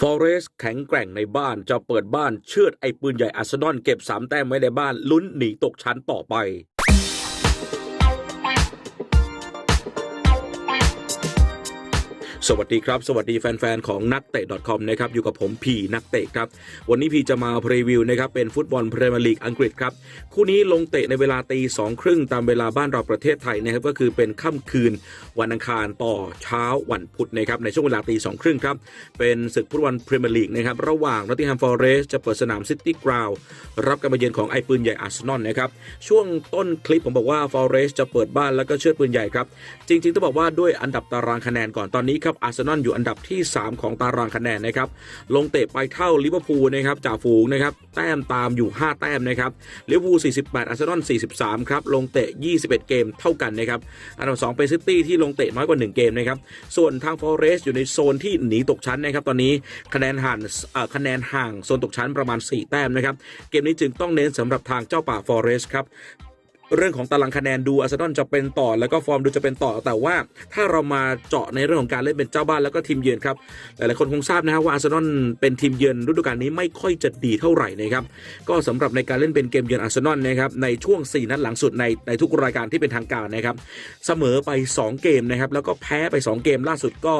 ฟอเรสแข็งแกร่งในบ้านจะเปิดบ้านเชือดไอ้ปืนใหญ่อาร์เซนอลเก็บ 3 แต้มไว้ในบ้านลุ้นหนีตกชั้นต่อไป สวัสดีครับ สวัสดีแฟนๆ ของนักเตะ .com นะครับอยู่กับผมพีนักเตะครับ วันนี้พีจะมาพรีวิวนะครับเป็นฟุตบอลพรีเมียร์ลีกอังกฤษครับ คู่นี้ลงเตะในเวลาตีสองครึ่งตามเวลาบ้านเราประเทศไทยนะครับก็คือเป็นค่ำคืนวันอังคารต่อเช้าวันพุธนะครับในช่วงเวลาตีสองครึ่งครับ เป็นศึกฟุตบอลพรีเมียร์ลีกนะครับระหว่างนอตติงแฮมฟอร์เรสจะเปิดสนามซิตี้กราวรับการมาเยือนของไอปืนใหญ่อาร์เซนอลนะครับช่วงต้นคลิปผมบอกว่าฟอร์เรสจะเปิดบ้านแล้วก็เชือดปืนใหญ่ครับจริง ๆ ต้องบอกว่าด้วยอันดับตารางคะแนนก่อนตอนนี้ครับอาร์เซนอลอยู่อันดับที่ 3 ของตารางคะแนนนะครับลงเตะไปเท่าลิเวอร์พูลนะครับจ่าฝูงนะครับแต้มตามอยู่ 5 แต้มนะครับลิเวอร์พูล 48 อาร์เซนอล 43 ครับลงเตะ 21 เกมเท่ากันนะครับอันดับ 2 เป็นซิตี้ที่ลงเตะน้อยกว่า 1 เกมนะครับส่วนทางฟอเรสต์อยู่ในโซนที่หนีตกชั้นนะครับตอนนี้คะแนนห่างคะแนนห่างโซนตกชั้นประมาณ 4 แต้มนะครับเกมนี้จึงต้องเน้นสำหรับทางเจ้าป่าฟอเรสต์ครับ เรื่องของตารางคะแนนดูอาร์เซนอลจะเป็นต่อแล้วก็ฟอร์มดูจะเป็นต่อ แต่ว่าถ้าเรามาเจาะในเรื่องของการเล่นเป็นเจ้าบ้านแล้วก็ทีมเยือนครับหลายๆคนคงทราบนะครับว่าอาร์เซนอลเป็นทีมเยือนฤดูกาลนี้ไม่ค่อยจะดีเท่าไหร่นะครับก็สำหรับในการเล่นเป็นเกมเยือนอาร์เซนอลนะครับในช่วง 4 นัดหลังสุดในในทุกรายการที่เป็นทางการนะครับเสมอไป 2 เกมนะครับแล้วก็แพ้ไป 2 เกมล่าสุดก็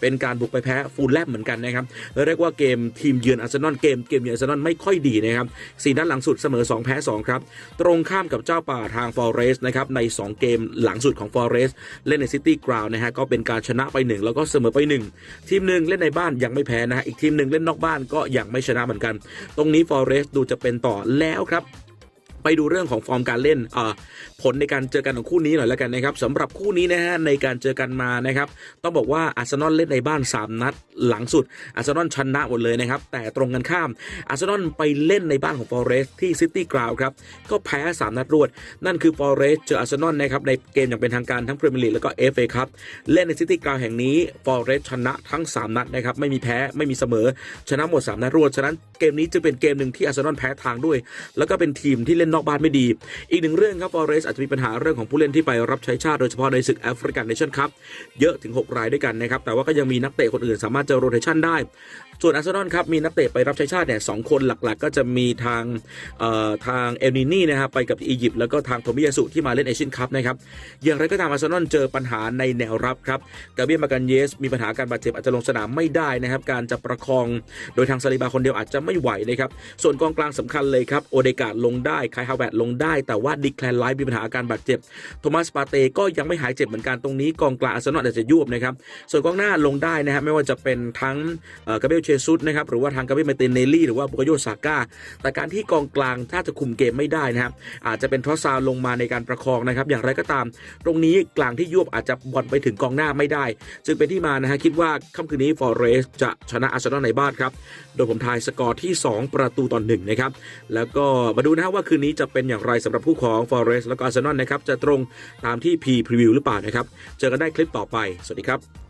เป็นการบุกไปแพ้ฟูลแลมเหมือนกันนะครับเรียกว่าเกมทีมเยือนอาร์เซนอลเกมเกมเยือนอาร์เซนอลไม่ค่อยดีนะครับสี่นัดหลังสุดเสมอ 2 แพ้ 2 ครับ ตรงข้ามกับเจ้าป่าทางฟอเรสนะครับใน 2 เกมหลังสุดของฟอเรสเล่นในซิตี้กราวนะฮะก็เป็นการชนะไป 1 แล้วก็เสมอไป 1 ทีมหนึ่งเล่นในบ้านยังไม่แพ้นะฮะอีกทีมหนึ่งเล่นนอกบ้านก็ยังไม่ชนะเหมือนกัน ตรงนี้ฟอเรสดูจะเป็นต่อแล้วครับ ไปดูเรื่องของฟอร์มการเล่นผลในการเจอกันของคู่นี้หน่อยแล้วกันนะครับสำหรับคู่นี้นะฮะในการเจอกันมานะครับต้องบอกว่าอาร์เซนอลเล่นในบ้าน 3 นัดหลังสุดอาร์เซนอลชนะหมดเลยนะครับแต่ตรงกันข้ามอาร์เซนอลไปเล่นในบ้านของฟอร์เรสที่ซิตี้กราวครับก็แพ้ 3 นัดรวด นั่นคือฟอร์เรสเจออาร์เซนอลนะครับในเกมอย่างเป็นทางการทั้งพรีเมียร์ลีกแล้วก็เอฟเอครับเล่นในซิตี้กราวแห่งนี้ฟอร์เรสชนะทั้ง 3 นัดนะครับไม่มีแพ้ไม่มีเสมอชนะหมด 3 นัดรวดฉะนั้นเกมนี้จะเป็นเกมหนึ่งที่อาร์เซนอลแพ้ทางด้วย แล้วก็เป็นทีมที่เล่นนอกบ้านไม่ดี อีกหนึ่งเรื่องครับฟอเรสอาจจะมีปัญหาเรื่องของผู้เล่นที่ไปรับใช้ชาติโดยเฉพาะในศึกแอฟริกันเนชั่นคัพเยอะถึง 6 รายด้วยกันนะครับ แต่ว่าก็ยังมีนักเตะคนอื่นสามารถจะโรเทชันได้ ส่วนอาร์เซนอลครับมีนักเตะไปรับใช้ชาติเนี่ยสคนหลักๆ ก็จะมีทางเอ่อทางเอลนินี่นะครับไปกับอียิปต์แล้วก็ทางโทมิยาสุที่มาเล่นเอเชียนคัพนะครับอย่างไรก็ตามอาร์เซนอลเจอปัญหาในแนวรับครับกาเบียมากันเยส มีปัญหาการบาดเจ็บอาจจะลงสนามไม่ได้นะครับการจะประคอง โดยทางซาลิบาคนเดียวอาจจะไม่ไหวนะครับส่วนกองกลางสำคัญเลยครับโอเดกาดลงได้คายฮาวเวตลงได้ แต่ว่าดิแคลนไลท์มีปัญหาอาการบาดเจ็บ โทมัสปาเต้ก็ยังไม่หายเจ็บเหมือนกันตรงนี้กองกลางอาร์เซนอลอาจจะยุบนะครับ ส่วนกองหน้าลงได้นะฮะไม่ว่าจะเป็นทั้งกาเบลเชซุสนะครับหรือว่าทางกาเบลเมเตเนลี่หรือว่าบุกโยซาก้าแต่การที่กองกลางถ้าจะคุมเกมไม่ได้นะครับอาจจะเป็นทอซาลงมาในการประคองนะครับอย่างไรก็ตาม ตรงนี้กลางที่ยุบอาจจะบอลไปถึงกองหน้าไม่ได้ จึงเป็นที่มานะฮะคิดว่าค่ำคืนนี้ฟอร์เรสจะชนะอาร์เซนอลในบ้านครับโดยผมทายสกอร์ที่ 2 ประตูต่อหนึ่งนะครับแล้วก็มาดูนะฮะว่าคืนนี้จะเป็นอย่างไรสำหรับผู้ของฟอร์เรสและก็อาร์เซนอลนะครับจะตรงตามที่พีพรีวิวหรือเปล่านะครับเจอกันได้คลิปต่อไป สวัสดีครับ